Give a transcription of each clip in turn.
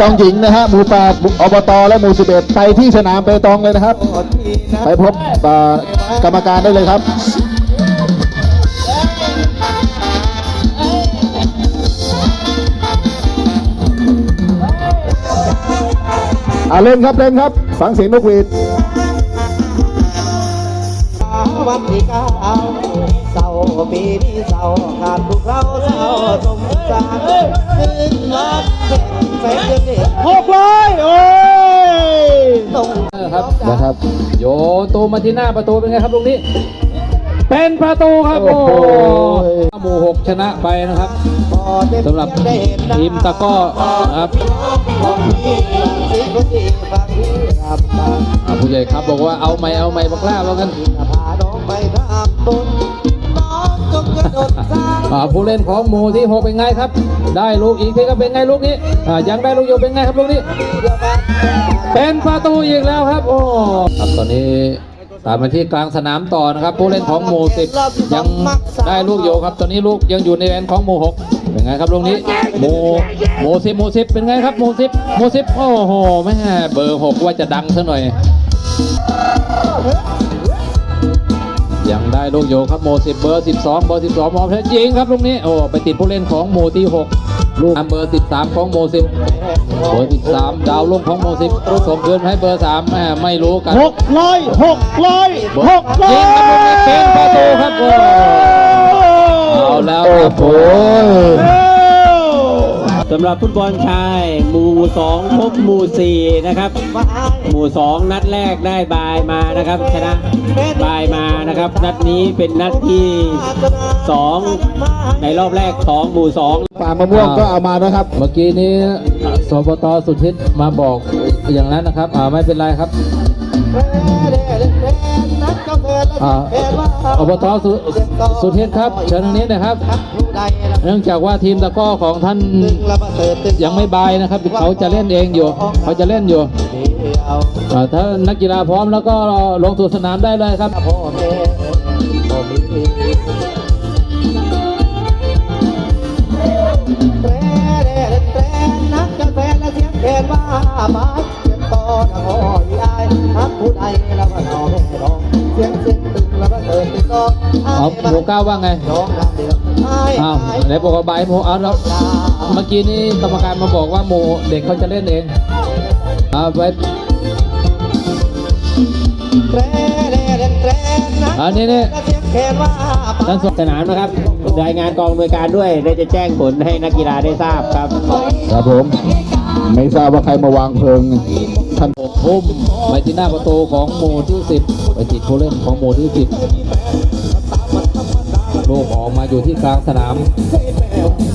ตองหญิงนะฮะหมู่แปดอบตและหมู่สิบเอ็ดไปที่สนามเปตองเลยนะครับ ไปพบกรรมการได้เลยครับอาเล่นครับเล่นครับ ฟังเสียงนกหวีดวันที่เก้าเศร้าปีนี้เศร้าขาดพวกเราเศร้าสมสารคืนรักเป็น หกร้อยโอ้ยตรงครับนะครับ โยนตูมาที่หน้าประตูเป็นไงครับลูกนี้ เป็นประตูครับโอ้โอ้โหหมู่หกชนะไปนะครับพอได้สำหรับทีมตะกร้อนะครับของพี่สิคนดีฟังพี่รับฟังอ่าผู้ใหญ่ครับบอกว่าเอาไม่เอาไม่บักล่าว่ากันพาน้องไปทำบุญน้ อ่าผู้เล่นของหมู่ที่หกเป็นไงครับ ได้ลูกอีกทีก็เป็นไงลูกนี้อ่ายังได้ลูกอยู่เป็นไงครับลูกนี้ เป็นประตูอีกแล้วครับ โอ้ครับตอนนี้ตามมาที่กลางสนามต่อนะครับ ผู้เล่นของหมู่สิบยังได้ลูกอยู่ครับ ตอนนี้ลูกยังอยู่ในแดนของหมู่หกเป็นไงครับลูกนี้หมู่หมู่สิบหมู่สิบเป็นไงครับหมู่สิบหมู่สิบโอ้โหแม่เบอร์หกว่าจะดังซะหน่อย ยังได้ลูกโยครับโมสิบเบอร์สิบสองเบอร์สิบสองมองเพชรยิงครับลูกนี้โอ้ไปติดผู้เล่นของโมที่หกลูกเบอร์สิบสามของโมสิบเบอร์สิบสามดาวลงของโมสิบส่งคืนให้เบอร์สามแม่ไม่รู้กันหกร้อยหกร้อยเบอร์หกร้อยยิงครับลูกนี้เป็นประตูครับโอ้เอาแล้วครับโอ้โอ้โห สำหรับฟุตบอลชาย หมู่2พบหมู่4นะครับ หมู่2นัดแรกได้บายมานะครับ ชนะบายมานะครับ นัดนี้เป็นนัดที่2ในรอบแรกของหมู่2ป่ามะม่วงก็เอามานะครับ เมื่อกี้นี้สปตสุทธิตมาบอกอย่างนั้นนะครับอ่าไม่เป็นไรครับ อ่าอบตสุสุเทพครับ เชิญทางนี้นะครับ เนื่องจากว่าทีมตะก้อของท่านยังไม่บายนะครับเขาจะเล่นเองอยู่ เขาจะเล่นอยู่อ่าถ้านักกีฬาพร้อมแล้วก็ลงสู่สนามได้เลยครับเสียงแคนว่าไม้เสียงต่อดังอ้อยอายฮักผู้ใดแล้วว่าน้อแม่น้องเสียงเสียง เดินตึงก็เอาหมูก้าวว่าไงน้องรำเดือดอ้ายอ้าวอ้ายไหนบอกว่าบายหมูเอาแล้วเมื่อกี้นี้กรรมการมาบอกว่าหมูเด็กเขาจะเล่นเองอ่าไปแตรแร่แตรนักอันนี้นี่จะเสียงแคนว่าไม้ท่านสสนามนะครับ รายงานกองอำนวยการด้วยได้จะแจ้งผลให้นักกีฬาได้ทราบครับ ครับผม ไม่ทราบว่าใครมาวางเพลิง ท่านหกทุ่มไปที่หน้าประตูของหมู่ที่สิบไปติดผู้เล่นของหมู่ที่สิบลูกออกมาอยู่ที่กลางสนาม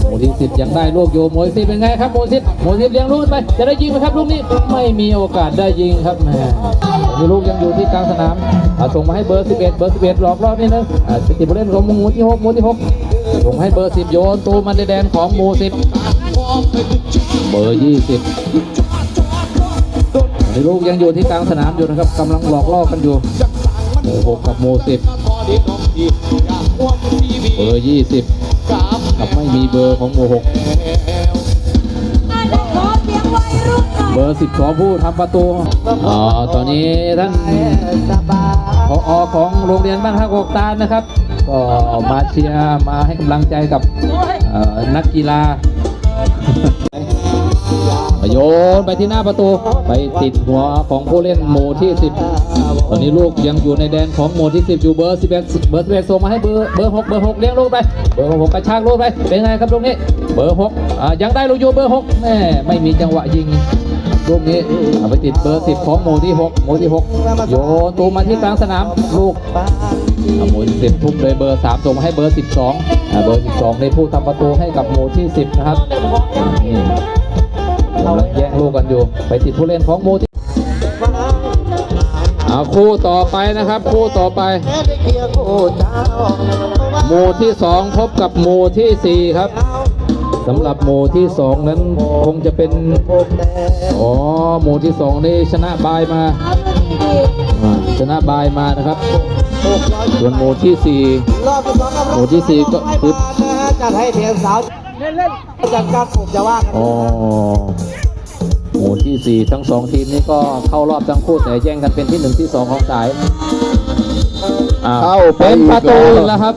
หมู่ที่สิบยังได้ลูกอยู่หมู่ที่สิบเป็นไงครับหมู่สิบหมู่สิบเลี้ยงลูกไปจะได้ยิงไหมครับลูกนี้ไม่มีโอกาสได้ยิงครับแม่มีลูกยังอยู่ที่กลางสนามอ่าส่งมาให้เบอร์สิบเอ็ดเบอร์สิบเอ็ดหลอกล่อนิดนึงอ่าไปติดผู้เล่นของหมู่ที่หกมู่ที่หกส่งให้เบอร์สิบโยนตูมันในแดนของหมู่สิบเบอร์ยี่สิบ ลูกยังอยู่ที่กลางสนามอยู่นะครับกำลังหลอกล่อกันอยู่โมหกกับโมสิบเบอร์ยี่สิบกับไม่มีเบอร์ของโมหกเบอร์สิบสองผู้ทำประตูอ๋อตอนนี้ท่านพอของโรงเรียนบ้านฮักกกตาลนะครับ ก็มาเชียร์มาให้กำลังใจกับนักกีฬา โยนไปที่หน้าประตู ไปติดหัวของผู้เล่นโมที่สิบตอนนี้ลูกยังอยู่ในแดนของโมที่สิบอยู่เบอร์สิบเอ็ดเบอร์สิบเอ็ดส่งมาให้เบอร์เบอร์หกเบอร์หกเลี้ยงลูกไป เบอร์หกระชากลูกไป เป็นไงครับลูกนี้ เบอร์หกอ่ายังได้ลูกอยู่เบอร์หกแม่ไม่มีจังหวะยิงลูกนี้เอาไปติดเบอร์สิบของโมที่หกโมที่หกโยนตูมาที่กลางสนามลูกบ้านอ่าโมที่สิบทุ่มเลยเบอร์สามส่งมาให้เบอร์สิบสองเบอร์สิบสองในผู้ทำประตูให้กับโมที่สิบนะครับนี่ แย่งลูกกันอยู่ ไปติดผู้เล่นของโมที่เอาคู่ต่อไปนะครับ คู่ต่อไปหมู่ที่สองพบกับหมู่ที่สี่ครับสำหรับหมู่ที่สองนั้นคงจะเป็นอ๋อหมู่ที่สองนี่ชนะบายมาชนะบายมานะครับ ส่วนหมู่ที่สี่หมู่ที่สี่ก็คือจัดให้เทียนสาว เล่นเล่นจัดการผมจะว่ากันอ๋อมู่ที่ 4 ทั้งสองทีมนี้ก็เข้ารอบทั้งคู่แต่แย่งกันเป็นที่ 1 ที่ 2 ของสายอ่าเข้าไปเป็นอีกประตูแล้วอีกแล้วครับ